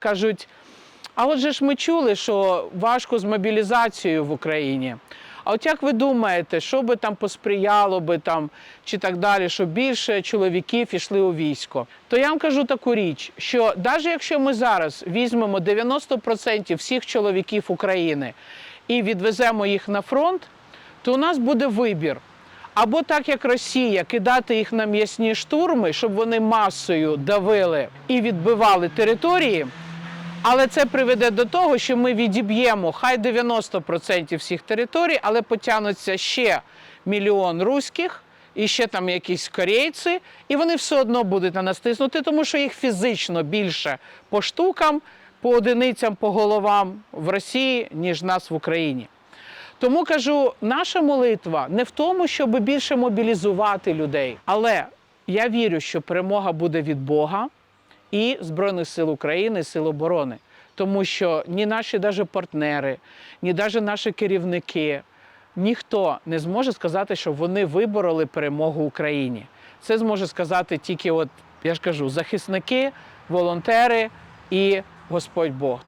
Кажуть, а отже ж ми чули, що важко з мобілізацією в Україні. А от як ви думаєте, що би там посприяло би там чи так далі, щоб більше чоловіків йшли у військо? То я вам кажу таку річ, що навіть якщо ми зараз візьмемо 90% всіх чоловіків України і відвеземо їх на фронт, то у нас буде вибір. Або так як Росія, кидати їх на м'ясні штурми, щоб вони масою давили і відбивали території. Але це приведе до того, що ми відіб'ємо хай 90% всіх територій, але потягнуться ще мільйон руських і ще там якісь корейці, і вони все одно будуть на нас тиснути, тому що їх фізично більше по штукам, по одиницям, по головам в Росії, ніж нас в Україні. Тому кажу, наша молитва не в тому, щоб більше мобілізувати людей, але я вірю, що перемога буде від Бога і Збройних сил України, сил оборони. Тому що ні наші даже партнери, ні даже наші керівники, ніхто не зможе сказати, що вони вибороли перемогу Україні. Це зможе сказати тільки, от я ж кажу, захисники, волонтери і Господь Бог.